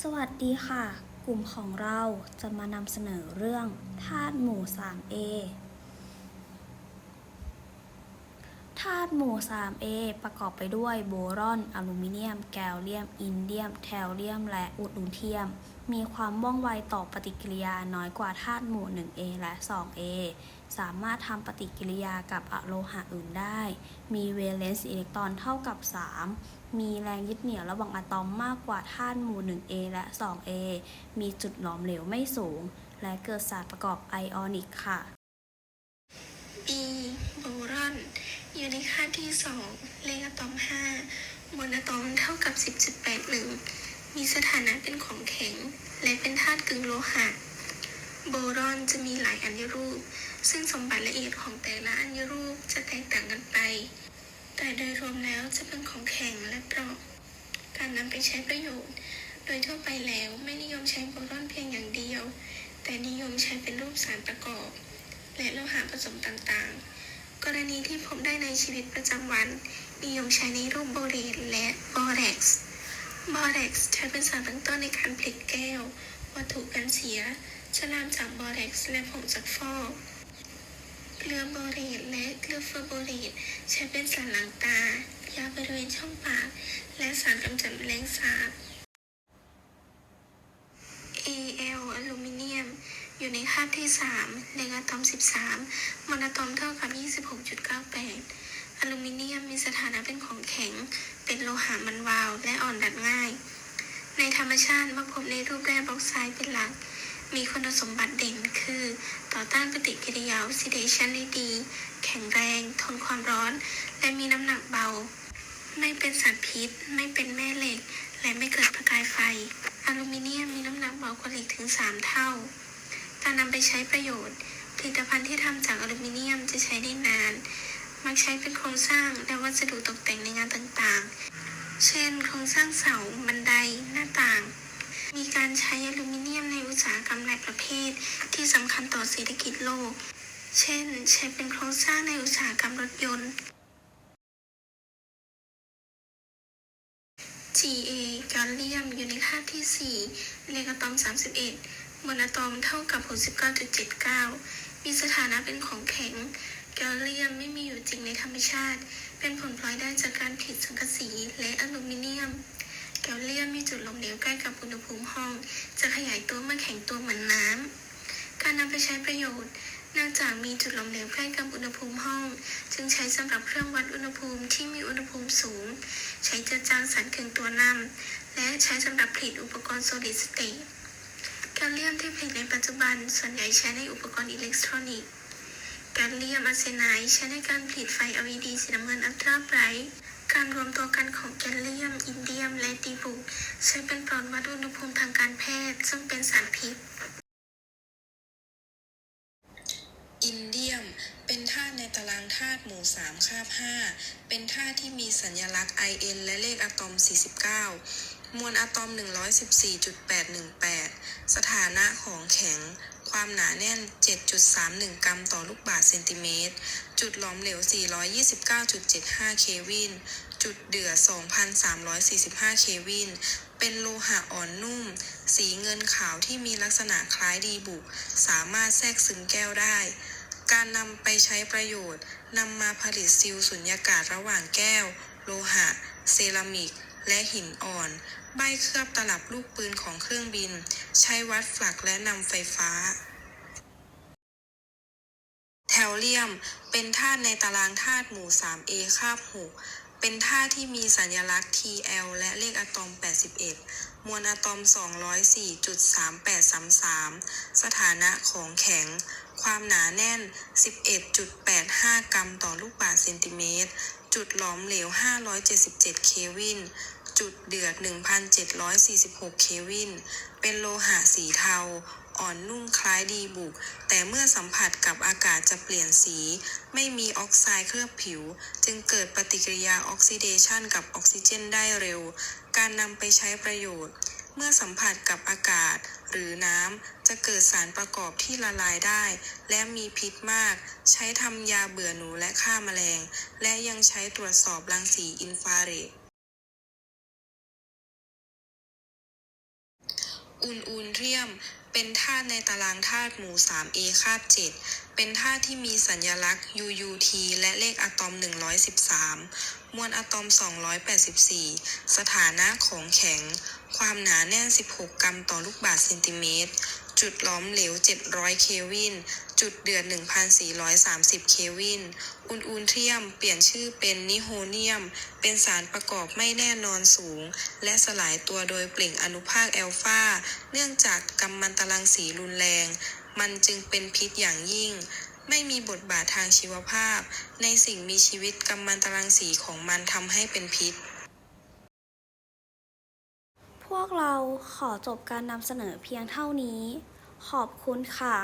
สวัสดีค่ะ กลุ่มของเราจะมานำเสนอเรื่องธาตุหมู่ 3A ธาตุหมู่ 3A ประกอบไปด้วยโบรอน อลูมิเนียม แกลเลียม อินเดียม แทลเลียม และอุลูเทียม มีความว่องไวต่อปฏิกิริยาน้อยกว่าธาตุหมู่ 1A และ 2A สามารถทำปฏิกิริยากับอะโลหะอื่นได้ มีเวเลนซ์อิเล็กตรอนเท่ากับ 3 มีแรงยึดเหนี่ยวระหว่างอะตอมมากกว่าธาตุหมู่ 1A และ 2A มีจุดหลอมเหลวไม่สูง และเกิดสารประกอบไอออนิกค่ะ B โบรอน อยู่ในค่าที่ 2 เลขอะตอม 5 มวลอะตอมเท่ากับ 10.8 มีสถานะเป็นของแข็ง และเป็นธาตุกึ่งโลหะ โบรอนจะมีหลายอัญรูป ซึ่งสมบัติละเอียดของแต่ละอัญรูปจะแตกต่างกันไป แต่โดยรวมแล้วจะเป็นของแข็งและเปราะ การนำไปใช้ประโยชน์ โดยทั่วไปแล้วไม่นิยมใช้โบรอนเพียงอย่างเดียว แต่นิยมใช้เป็นรูปสารประกอบ และโลหะผสมต่างๆ กรณีที่พบได้ในชีวิตประจำวัน นิยมใช้ในรูปโบเรตและบอเร็กซ์ บอเร็กซ์ใช้เป็นสารตั้งต้นในการผลิตแก้ว วัตถุกันเสียฉลามจากบอเร็กซ์และผงจากฟอกเกลือโบเรตและเกลือเฟอร์โบเรตใช้เป็นสารล้างตายาบริเวณช่องปาก และสารกำจัดแมลงสาบ Al อลูมิเนียม อยู่ในคาบที่ 3 เลขอะตอม 13มวลอะตอมเท่ากับ 26.98 อลูมิเนียมมีสถานะเป็นของแข็ง เป็นโลหะมันวาวและอ่อนดัดง่าย ในธรรมชาติมักพบในรูปแร่บล็อกไซด์เป็นหลัก มีคุณสมบัติเด่นคือ ต่อต้านปฏิกิริยาออกซิเดชันได้ดี แข็งแรง ทนความร้อน และมีน้ำหนักเบา ไม่เป็นสารพิษ ไม่เป็นแม่เหล็ก และไม่เกิดประกายไฟ อลูมิเนียมมีน้ำหนักเบากว่าเหล็กถึง 3 เท่า การนำไปใช้ประโยชน์ผลิตภัณฑ์ที่ทำจากอลูมิเนียมจะใช้ได้นาน มักใช้เป็นโครงสร้างและวัสดุตกแต่งในงานต่างๆ เช่น โครงสร้างเสา บันได หน้าต่าง มีการใช้อลูมิเนียมในอุตสาหกรรมหลายประเภท ที่สำคัญต่อเศรษฐกิจโลก เช่น ใช้เป็นโครงสร้างในอุตสาหกรรมรถยนต์ Ga กาเลียมอยู่ในค่าบที่ 4 เลขอะตอม 31มวลอะตอมเท่ากับ 69.79 มีสถานะเป็นของแข็ง แกลเลียมไม่มีอยู่จริงในธรรมชาติ เป็นผลพลอยได้จากการผลิตสังกะสีและอลูมิเนียม แกลเลียมมีจุดหลอมเหลวใกล้กับอุณหภูมิห้อง จะขยายตัวมาแข็งตัวเหมือนน้ำ การนำไปใช้ประโยชน์เนื่องจากมีจุดหลอมเหลวใกล้กับอุณหภูมิห้อง จึงใช้สำหรับเครื่องวัดอุณหภูมิที่มีอุณหภูมิสูง ใช้เจือจางสารกึ่งตัวนำและใช้สำหรับผลิตอุปกรณ์ solid state แกลเลียมที่ผลิตในปัจจุบันส่วนใหญ่ใช้ในอุปกรณ์อิเล็กทรอนิกส์ แกลเลียมอาร์เซไนด์ใช้ในการผลิตไฟ LED สีน้ำเงินอัลตราไบรท์การรวมตัวกันของแกลเลียม อินเดียม และดีบุก ใช้เป็นปลอดวัดอุณหภูมิทางการแพทย์ ซึ่งเป็นสารพิษ อินเดียม เป็นธาตุในตารางธาตุหมู่3คาบ5เป็นธาตุที่มีสัญลักษณ์ In และเลขอะตอม 49 มวลอะตอม 114.818 สถานะของแข็ง ความหนาแน่น 7.31 กรัมต่อลูกบาศก์เซนติเมตร จุดหลอมเหลว 429.75 เควิน จุดเดือด 2,345 เควิน เป็นโลหะอ่อนนุ่ม สีเงินขาวที่มีลักษณะคล้ายดีบุก สามารถแทรกซึมแก้วได้การนำไปใช้ประโยชน์นำมาผลิตซิลสุญญากาศระหว่างแก้ว โลหะ เซรามิก และหินอ่อน ใบเคลือบตลับลูกปืนของเครื่องบิน ใช้วัดฝลักและนำไฟฟ้า แทลเลียม เป็นธาตุในตารางธาตุหมู่ 3A คาบ 6 เป็นธาตุที่มีสัญลักษณ์ Tl และเลขอะตอม 81 มวลอะตอม 204.3833 สถานะของแข็ง ความหนาแน่น 11.85 กรัมต่อลูกบาศก์เซนติเมตร จุดหลอมเหลว 577 เควิน จุดเดือด 1,746 เควิน เป็นโลหะสีเทา อ่อนนุ่มคล้ายดีบุก แต่เมื่อสัมผัสกับอากาศจะเปลี่ยนสี ไม่มีออกไซด์เคลือบผิว จึงเกิดปฏิกิริยาออกซิเดชันกับออกซิเจนได้เร็ว การนำไปใช้ประโยชน์ เมื่อสัมผัสกับอากาศหรือน้ำจะเกิดสารประกอบที่ละลายได้ และมีพิษมาก ใช้ทำยาเบื่อหนูและฆ่าแมลง และยังใช้ตรวจสอบรังสีอินฟราเรด อุนอูนเรียม เป็นธาตุในตารางธาตุหมู่ 3A คาบ 7 เป็นธาตุที่มีสัญลักษณ์ UUT และเลขอะตอม 113 มวลอะตอม 284 สถานะของแข็ง ความหนาแน่น 16 กรัมต่อลูกบาศก์เซนติเมตร จุดหลอมเหลว 700 เควิน จุดเดือด 1,430 เควิน อุนอูนเทียม เปลี่ยนชื่อเป็นนิโฮเนียม เป็นสารประกอบไม่แน่นอนสูง และสลายตัวโดยเปล่งอนุภาคแอลฟา เนื่องจากกัมมันตรังสีรุนแรง มันจึงเป็นพิษอย่างยิ่ง ไม่มีบทบาททางชีวภาพ ในสิ่งมีชีวิตกัมมันตรังสีของมันทำให้เป็นพิษ วกเราขอจบการนำเสนอเพียงเท่านี้ ขอบคุณค่ะ